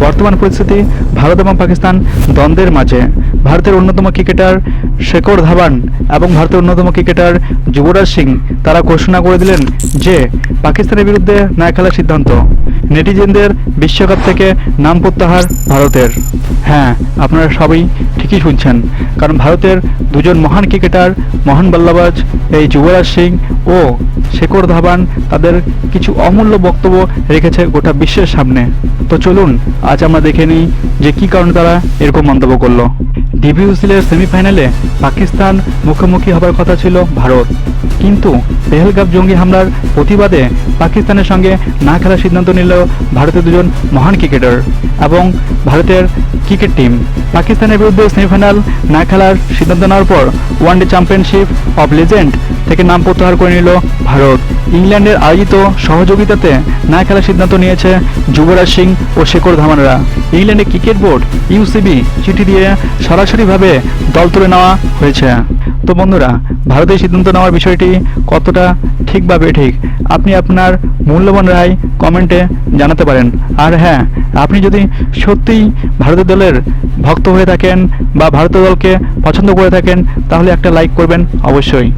বর্তমান পরিস্থিতি, ভারত এবং পাকিস্তান দ্বন্দ্বের মাঝে। ভারতের অন্যতম ক্রিকেটার শেখর ধাবান এবং ভারতের অন্যতম ক্রিকেটার যুবরাজ সিং, তারা ঘোষণা করে দিলেন যে, পাকিস্তানের বিরুদ্ধে না খেলার সিদ্ধান্ত। নেটিজেনদের বিশ্বকাপ থেকে নাম প্রত্যাহার ভারতের। হ্যাঁ আপনারা সবাই ঠিকই শুনছেন। কারণ ভারতের দুজন মহান ক্রিকেটার, মহান বাল্লাবাজ এই যুবরাজ সিং ও শেখর ধাবান, তাদের কিছু অমূল্য বক্তব্য রেখেছে গোটা বিশ্বের সামনে। তো চলুন, আজ আমরা দেখে নিই যে কি কারণে তারা এরকম মন্তব্য করল। ডিবিউসিলের সেমিফাইনালে পাকিস্তান মুখোমুখি হবার কথা ছিল ভারত। কিন্তু পেহেলগাম জঙ্গি হামলার প্রতিবাদে পাকিস্তানের সঙ্গে না খেলার সিদ্ধান্ত নিল ভারতের দুজন মহান ক্রিকেটার এবং ভারতের ক্রিকেট টিম। পাকিস্তানের বিরুদ্ধে সেমিফাইনাল না খেলার সিদ্ধান্ত নেওয়ার পর ওয়ানডে চ্যাম্পিয়নশিপ অব লেজেন্ড থেকে নাম প্রত্যাহার করে নিল ভারত। ইংল্যান্ডের আয়োজিত সহযোগিতাতে না খেলার সিদ্ধান্ত নিয়েছে যুবরাজ সিং ও শেখর ধামানরা ইংল্যান্ডের ক্রিকেট বোর্ড ইউসিবি চিঠি দিয়ে সরাসরিভাবে দল তুলে নেওয়া হয়েছে। তো বন্ধুরা, ভারতের সিদ্ধান্ত নেওয়ার বিষয়টি কতটা ঠিক বা বেঠিক, আপনি আপনার মূল্যবান রায় কমেন্টে জানাতে পারেন। আর হ্যাঁ আপনি যদি সত্যিই ভারতের দলের ভক্ত হয়ে থাকেন বা ভারতীয় দলকে পছন্দ করে থাকেন, তাহলে একটা লাইক করবেন অবশ্যই।